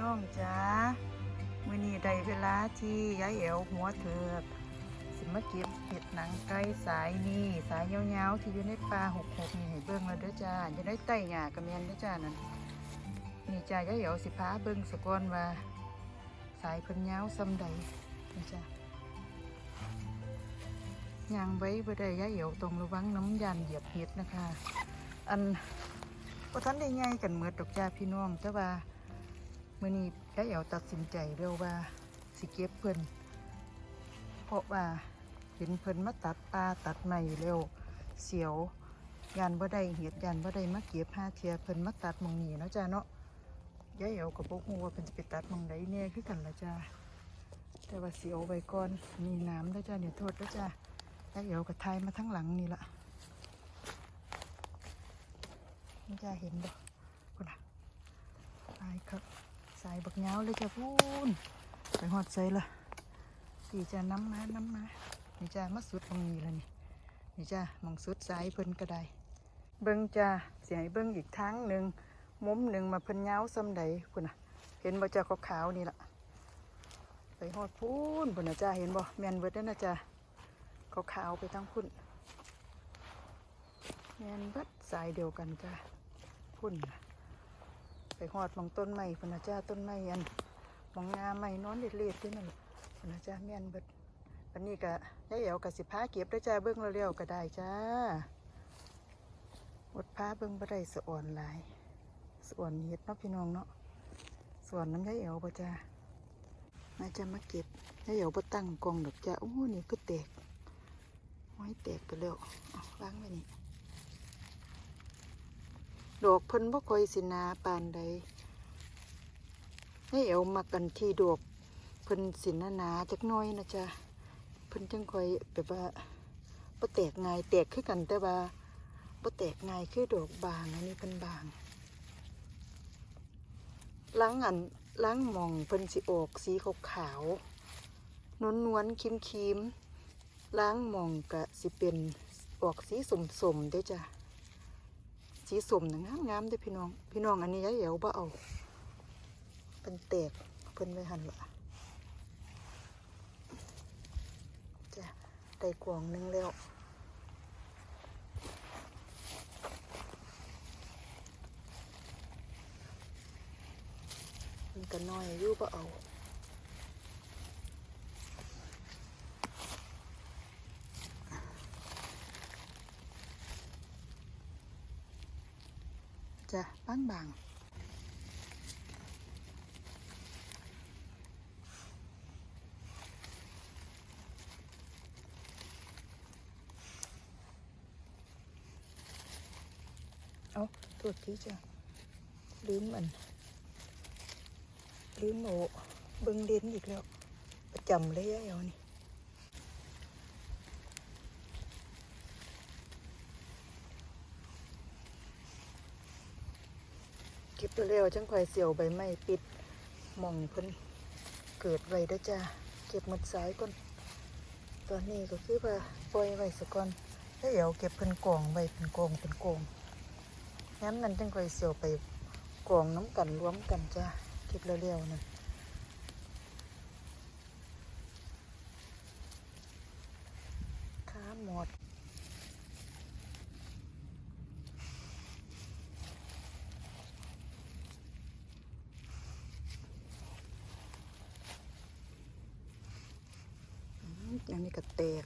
จ้าพี่น้องจ้ามื่อนี้ได้เวลาที่ยายเอวหัวเถิกสิมาเก็บเห็ดหนังไก่สายนี่สายยาวๆที่อยู่ในป่าหกหกนี่ให้เบิ่งแล้วเด้อจ้าจะได้ไต่หญ้ากระเมียนเด้อจ้านั่นนี่จ้ายายเอวสิพาเบิ่งสะก้อนว่า สายเพิ่นยาวซำใดนี่จ้ายางไว้บ่ได้ยายเอวตรงระวังน้ำยันเหยียบเห็ดนะคะ อันพราท่านได้ง่ายกันเหมือดอกจ้าพี่น้องแต่ว่า มื่อนี้ยายเอ๋วตัดสินใจเร็วว่าสิเก็บเพิ่นเพราะว่าเห็นเพิ่นมาตัดปลาตัดใหม่เร็วเสียวยานบ่ได้เห็ดยานบ่ได้มาเก็บห้าเทียเพิ่นมาตัดมองนี้เนาะจ้าเนาะยายเอ๋วก็บ่ฮู้ว่าเพิ่นจะไปตัดมองใดแน่คือกันละจ้าแต่ว่าเสียวไว้ก่อนมีน้ำแล้วจ้าเนี่ยโทษแล้วจ้ายายเอ๋วก็ทยมาทั้งหลังนี่ละนี่จะเห็นบ่คุณอะสายครับ สายบักเงาเลยจ้ะพูนไปหอดใส่ละดีจ้ะน้ำมาน้ำมานี่จ้ะมาสุดตรงนี้แล้วนี่นี่จ้ะมองสุดสายเพิ่นก็ได้ เบิ้งจ้ะเสียให้เบิ้งอีกทางหนึ่งมุมหนึ่งมาเพิ่นเงาซ้ำใดคุณอะ เห็นบ่จ้ะขาวๆนี่ละไปหอดพูนพุ่นนะจ้ะเห็นบ่แมนเบิดเด้นะจ้ะขาวๆไปทั้งพุ่นแมนเบัดสายเดียวกันจ้าพุ่นน่ะ ไปหอดมองต้นไม้พนนะจ้าต้นไม้อันมองงาไม้นอนเล็ดๆด้วยนั่นล่ะพุ่นนะจ้าแม่นเบิดอันนี้ก็ยายเอ๋วกับสิพาเก็บได้จ้าเบิ้องเร็วๆก็ได้จ้าอดพาเบิ้องบ่ได้สะอ่อนหลายสะอ่อนเฮ็ดเนาะพี่น้องเนาะส่วนน้ำยายเอ๋วบ่จ้ามาจะมาเก็บยายเอ๋วบ่ตั้งกองดอกจ้าโอ้โหนี่ก็แตกไม้แตกไปแล้วเอาวางไว้นี่ ดอกเพิ่นบ่ค่อยสินาปานใดให้เอวมักกันที่ดอกเพิ่นสินาหนาจักน้อยนะจ๊ะเพิ่นจังค่อยแบบว่าบ่แตกง่ายแตกคือกันแต่ว่าบ่แตกง่ายคือดอกบางอันนี้เพิ่นบางล้างอันล้างหมองเพิ่นสิออกสีขาวๆนวลๆครีมล้างหมองก็สิเป็นออกสีสมๆเด้อจ้ะ สีสมนะงามงามๆด้อพี่น้อง พี่น้องอันนี้ยายเอ๋วบ่เอาเป็นแตกเพิ่นไว้หันละจ้ะได้กวงหนึงแล้วมันก็น้อยอยู่บ่เอา จะบางบางเอาตัวที่จะลืมมันลืมโอเบิ่งเด่นอีกแล้ว ประจำเลยยายเอานี่ เก็บเร็วๆจังค่อยเสียวใบไม้ปิดหมองเพิ่นเกิดไว้ด้จ้าเก็บหมดสายก่อนตอนนี้ก็คือว่าปล่อยไว้สะก่อนแล้วเดี๋ยวเก็บเพิ่นกองไว้เป็นกองเป็นกองงั้นนั่นจังค่อยเสียวไปกองน้ำกันรวมกันจ้าเก็บเร็วๆนะค้าหมด อันนี้ก็แตก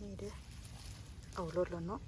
นี่เด้อเอารถแล้วเนาะ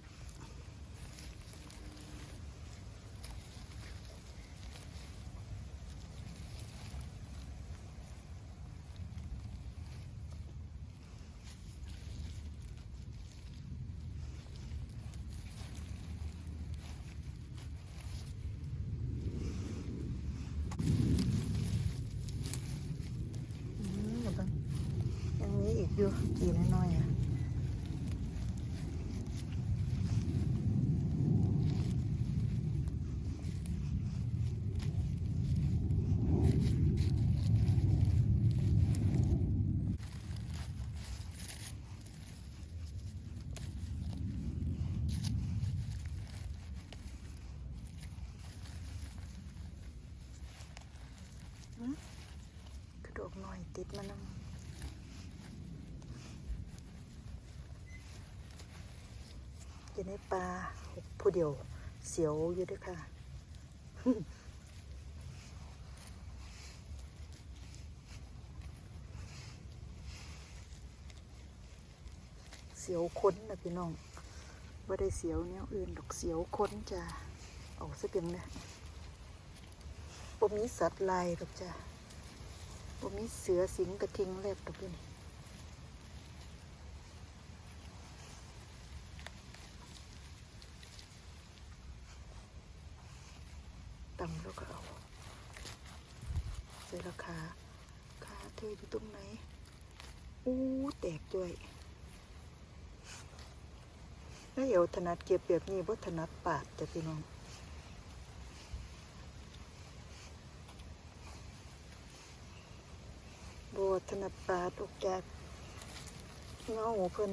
มานำอยู่ในป่าผู้เดียวเสียวอยู่ด้วยค่ะเสียวค้นนะพี่น้องไม่ได้เสียวแนวอื่นดอกเสียวค้นจะเอาซะเพียงนะปมีสัตว์ลายดอกจ้ะ ปมีเสือสิงกระทิงแลบดอกนี่ตำแล้วก็เอาใส่ราคาขาเธออยู่ตรงไหน อู้แตกด้วยแล้วเอวถนัดเก็บแบบนี้บ่ถนัดปาดจ้ะพี่น้อง บถนัดปาดออกจากเงาเพิ่น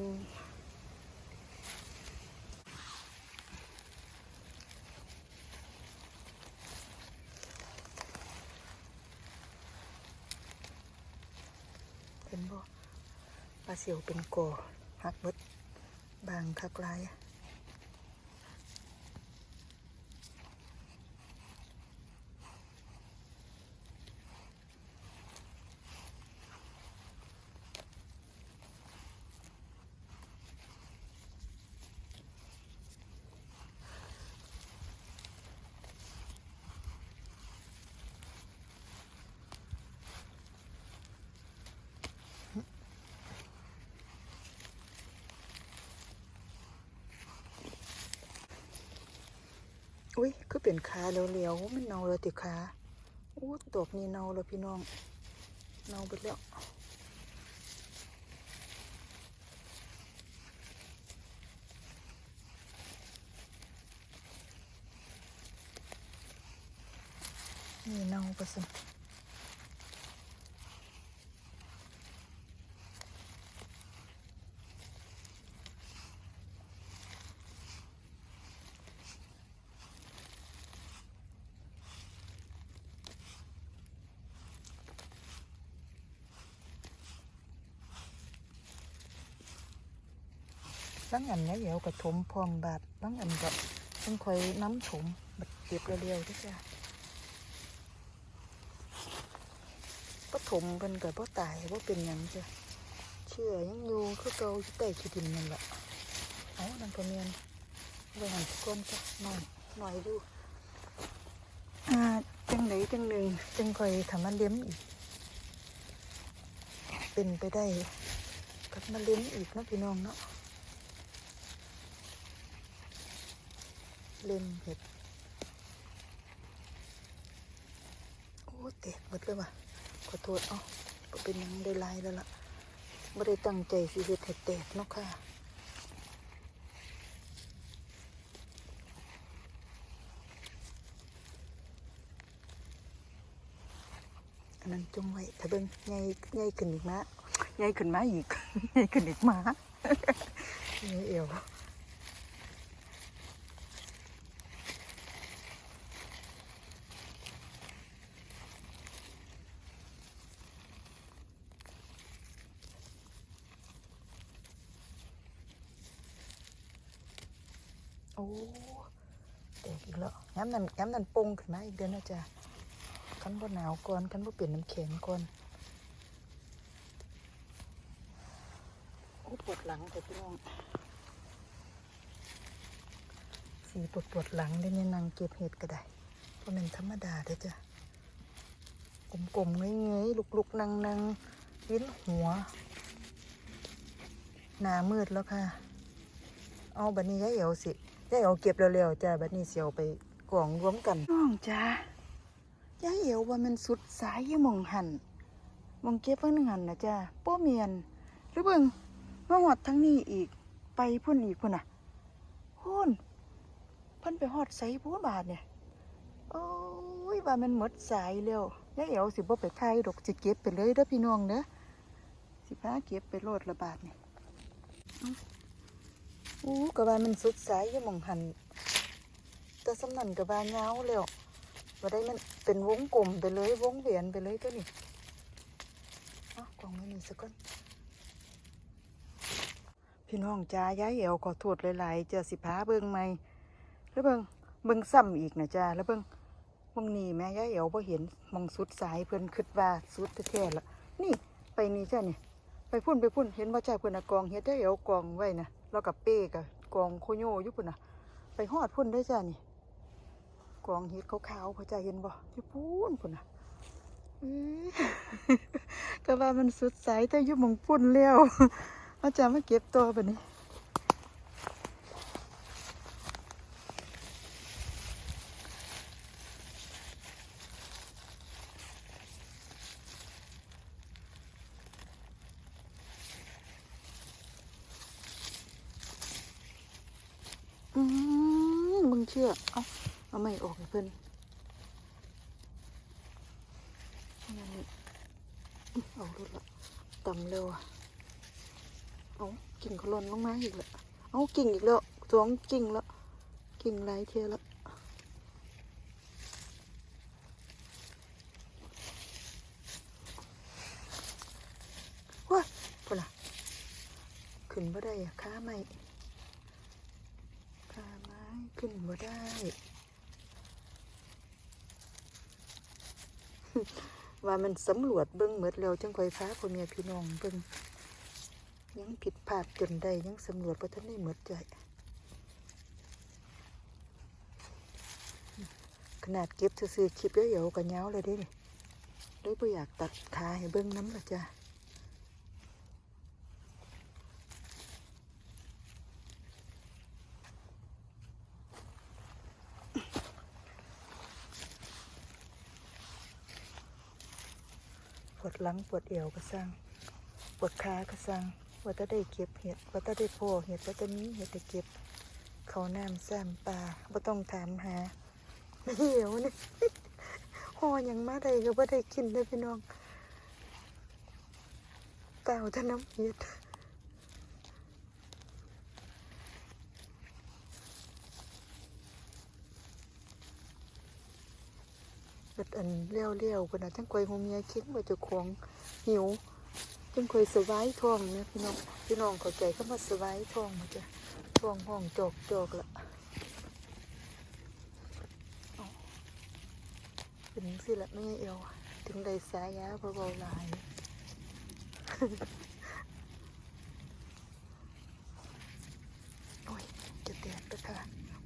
เห็นบ่ปลาเสียวเป็นกอหักเบิดบางคักหลายอุ้ อุ้ยก็เป็นขาเหลียวๆมันเน่าเลยติขาอู้ตกนี่เน่าแล้วพี่น้องเน่าไปแล้วนี่เน่าไปสิ บางอันเนี่ยเดี๋ยวกระถมพร้อมบาดบางอันก็ต้องคอยน้ำถมบัดเก็บเร็วๆที่จ้ะก็ถมเป็นกับพ่ตายว่าเป็นยังจ้ะเชื่อยังอยู่คือเก่าอยู่ใต้ขี้ดินนั่นแหละเอานั่นก็เมียนไว้หันก้นจ้ะหน่อยหน่อยดูอ่าจังไหนจังหนึ่งจังคอยทำมันเลี้ยมอีก เป็นไปได้กับมาเลี้ยมอีกนะพี่น้องเนาะ เล่นเห็ด โอ้แตกหมดเลยว่ะขอโทษเอ้าก็เป็นยังได้ลายแล้วล่ะไม่ได้ตั้งใจสิเห็ดให้แตกเนาะค่ะอันนั้นจงไว้ถ้าเบิ่งใหญ่ใหญ่ขึ้นอีกนะใหญ่ขึ้นมาอีกใหญ่ขึ้นอีกมาเอว อ้แตกอีกแล้วย้ำนั่นย้ำนั่นปงขึ้นมาอีกเดือนนะจ๊ะคันบ่หนาวก่อนคันบ่เปลี่ยนน้ำแข็งก่อนโอ้ปวดหลังแต่พี่น้องสีปวดปวดหลังได้เนี่ยนางเก็บเห็ดก็ได้เพราะมันธรรมดาเด้อจ้ะกลมๆเงยๆลุกๆนั่งๆวินหัว หนามืดแล้วค่ะ เอาบัดนี้ยายเอ๋วสิ ยายเอ๋วเก็บเร็วๆจ้าบัดนี้เสียวไปกล่องรวมกันน้องจ้ายายเอ๋วว่ามันสุดสายยี่มองหันมองเก็บไว้หนึ่งหันนะจ้าป้เมียน หรือเบิ่งมาหอดทั้งนี้อีกไปพุ่นอีกพุ่นน่ะพุ่นเพิ่นไปหอดไสบัวบาทเนี่ยโอ้ยว่ามันหมดสายแล้วยายเอ๋วสิบ่ไปทยดอกสิเก็บไปเลยเด้อพี่น้องเด้อสิพาเก็บไปโลดละบาทเนี่ย อู้กะว่ามันสุดสายอยู่มองหันแต่สำนันกะว่าเงาแล้วว่าได้มันเป็นวงกลมไปเลยวงเวียนไปเลยตัวนี้อ้ากล่องไม่มีสักก้อนพี่น้องจ้าย้ายเอวขอโทษหลายๆเจอสิพาเบิ่งไหมแล้วเบิ่งเบิ่งซ้ำอีกนะจ้าแล้วเบิ่งมองนี่แม่ย้ายเอวพอเห็นมองสุดสายเพิ่นคิดว่าสุดแท้ๆละนี่ไปนี่จ้านี่ไปพุ่นไปพุ่นเห็นว่าจ้าเพิ่นน่ะกองเฮ็ดได้เอากองไว้นะ แล้วกับเป้กับกองโคโยยุบุ่นน่ะ ไปหอดพุ่นได้จ้านี่กองเฮ็ดขาวๆพอจะเห็นบ่ยุบุ่นพุ่นน่ะก็ว่ามันสุดสายแต่ยุบมองพุ่นแล้วอาจ้ามาเก็บตัวแบบนี้อืมมึง เชื่อ เอาเอาไม่ออกเพิ่อนนั่นนี่เอารถละต่ำเร็วอะเอากิ่งเขาหล่นลงมาอีกแล้วเอากิ่งอีกแล้วสองกิ่งแล้วกิ่งหลเทียแล้วว้าพุ่นน่ะขึ้นบ่ได้อะขาไม่ ขาไม้ขึ้นบ่ได้ ว่ามันสำรวจเบิ้งหมดแล้วจังค่อยพาพ่อแม่พี่น้องเบิ้งยังผิดพลาดจนได้ยังสำรวจบ่ทันได้หมดใจขนาดเก็บซื้อคลิปเดียวๆก็ยาเลยเด้นี่เลยบ่อยากตัดขาให้เบิ้งน้ำละจ้ะ วดหลังปวดเอวก็สร้างปวดขาก็สร้างว่าจะได้เก็บเห็ดว่าจะได้โพอเห็ดว่าจะมีเห็ดได้เก็บ เขาน้ำซ้ำปลาว่าต้องถามหาไม่เหี่ยวนี่ห่อยังมาได้ก็ว่าได้กินได้พี่น้องเต่าจะน้ำเห็ด เบิดอันเลี้ยวเลี้ยวๆคนน่ะทั้งกวยหัวเมียคิดว่าจะของหิวจังเคยสบายท้องเนี่ยพี่น้องพี่น้องเข้าใจคำว่าสบายท้องมาจ้ะท้องห้องจอกจอกละเป็นสิละไม่เอวถึงได้สายยาเบาๆลายโอ้ยจะแตกแล้วค่ะ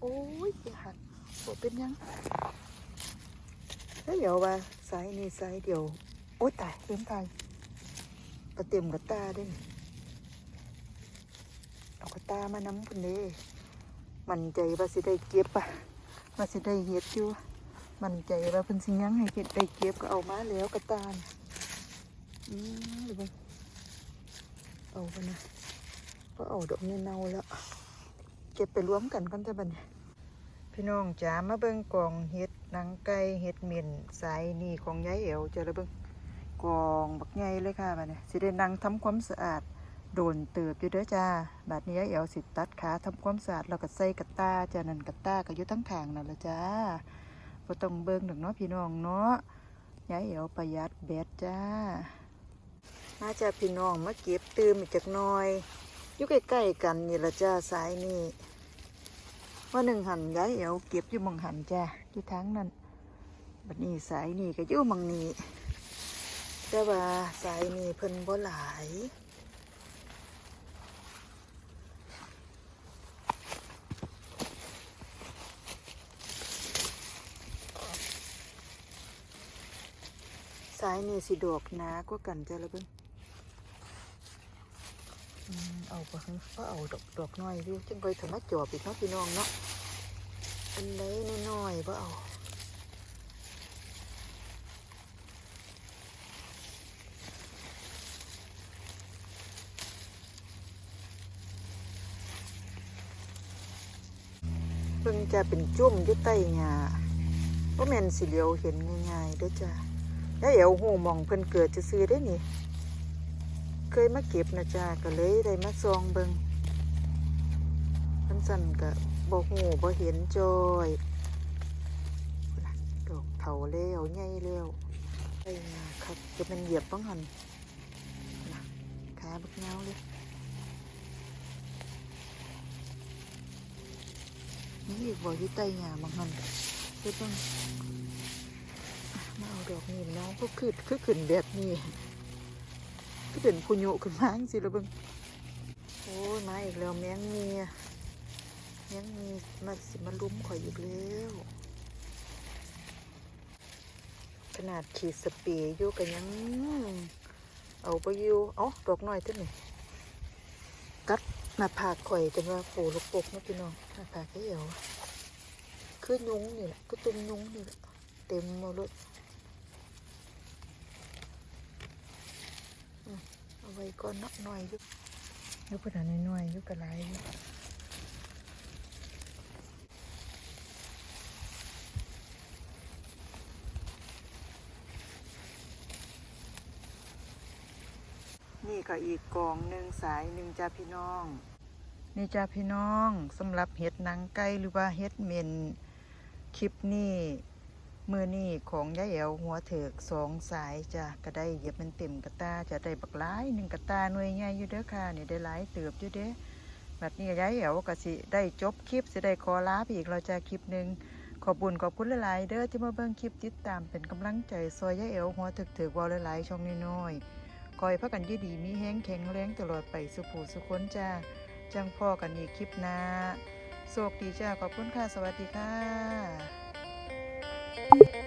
โอ้ยอย่าหักโอ้เป็นยัง แล้วเดี๋ยวว่าสายนี่สายเดียว โอ้ยตายเป็นตายกระเต็มกระตาด้วยเอากระตามานำพุ่นเด้มันใจว่าสิได้เก็บอะว่าสิได้เฮ็ดอยู่มันใจว่าเพิ่นสิยังให้เฮ็ดได้เก็บก็เอามาแล้วกระตาอืมเดี๋ยวเบิ่เอาไปนะก็เอาดอกเงี้ยเน่าแล้ว เก็บไปรวมกันกันจะบันพี่น้องจ๋ามาเบิ่งกองเห็ด หนังไก่เห็ดเหมียนสายนี่ของยายเอ๋วจ้ะแล้วเบิงกองบักใหญ่เลยค่ะบัดนี้สิได้นั่งทำความสะอาดโดนเติบอยู่เด้อจ้าบัดนี้เอ๋วสิตัดขาทำความสะอาดแล้วก็ใส่กระตาจ้านั่นกระตาก็อยู่ทั้งทางนั่นละจ้าบ่ต้องเบิ่งดอกเนาะพี่น้องเนาะยายเอ๋วประหยัดแบดจ้ามาจ้าพี่น้องมาเก็บตื่มอีกจักหน่อยอยู่ใกล้ๆกันนี่ละจ้าสายนี่ ว่าหนึ่งหันยายเอวเก็บอยู่มองหันจ้าอยู่ทางนั้นบัดนี้สายนี่ก็อยู่มองนี้แต่ว่าสายนี่เพิ่นบ่หลายสายนี่สิดอกหนากว่ากันจ้ะละเบิ่ง เอาบ่ฮึก็เอาดอกดอกน้อยอยู่จังค่อยถมาจอบอีกเนาะพี่น้องเนาะอันใดน้อยๆบ่เอาเพิ่งจะเป็นจุ่มอยู่ใต้หญ้าบ่แม่นสิเหลียวเห็นง่ายๆเด้อจ้ะแล้วเอวหูหมองเพิ่นเกิดจะซื้อได้นี่ เคยมาเก็บนะจ้าก็เลยได้มาซองเบิงเพิ่นสั่นก็บ่หูบ่เห็นจอยดอกเผาแล้วใหญ่แล้วไอ้งาครับจะเป็นเหยียบบ้างหันนะขาบักเงาเลยนี่อีกบ่อยู่ใต้หญ้าบางหันเฮ็ดบ้างมาเอาดอกนี้น้องก็ขึ้นคือขึ้นแบบนี้ ก็เป็นพุญโยขึ้นมางสิละเบิงโอ้ยมาอีกแล้วแมงมีแมงมีมาสิมาลุ้มข่อยอีกแล้วขนาดขีดสเปรย์อยู่กันยัง เอาไปอยู่เอ๋อดอกน้อยเท่านี้กัดหน้าผากข่อยจนว่าโผล่ลูกปกนะพี่น้องหน้าผากแค่เอวคือยุ้งนี่แหละคือตุ่มยุ้งนี่แหละเต็มหมดเลยอืมเอา ไว้ก่อนเนักหน่อยอยู่อยุบปานน้อยๆอยุบกระไรอยู่นี่ก็อีกกองหนึ่งสายหนึ่งจ้าพี่น้อง นี่จ้าพี่น้องสำหรับเห็ดหนังไก่หรือว่าเห็ดเมนคลิปนี้ มือนี่ของยายแอวหัวเถิกสองสายจ้ะก็ได้เหยียบมันเต็มกระตาจะได้บักหลายหนึ่งกระตาหน่วยใหญ่อยู่เด้อค่ะนี่ได้หลายเติบอยู่เด้แบบนี้ยายแอวก็สิได้จบคลิปสิได้ขอลาไปอีกเราจะคลิปหนึ่งขอบบุญขอบคุณหลายๆเด้อที่มาเบิ่งคลิปติดตามเป็นกำลังใจซอยยายแอวหัวเถิกเถิกวอลหลายๆช่องน้อยๆคอยพักกันยืดีมีแห้งแข็งแรงตลอดไปสุขูสุขคนจ้าจังพ่อกันอีกคลิปหน้าโชคดีจ้าขอบคุณค่ะสวัสดีค่ะ Thank you.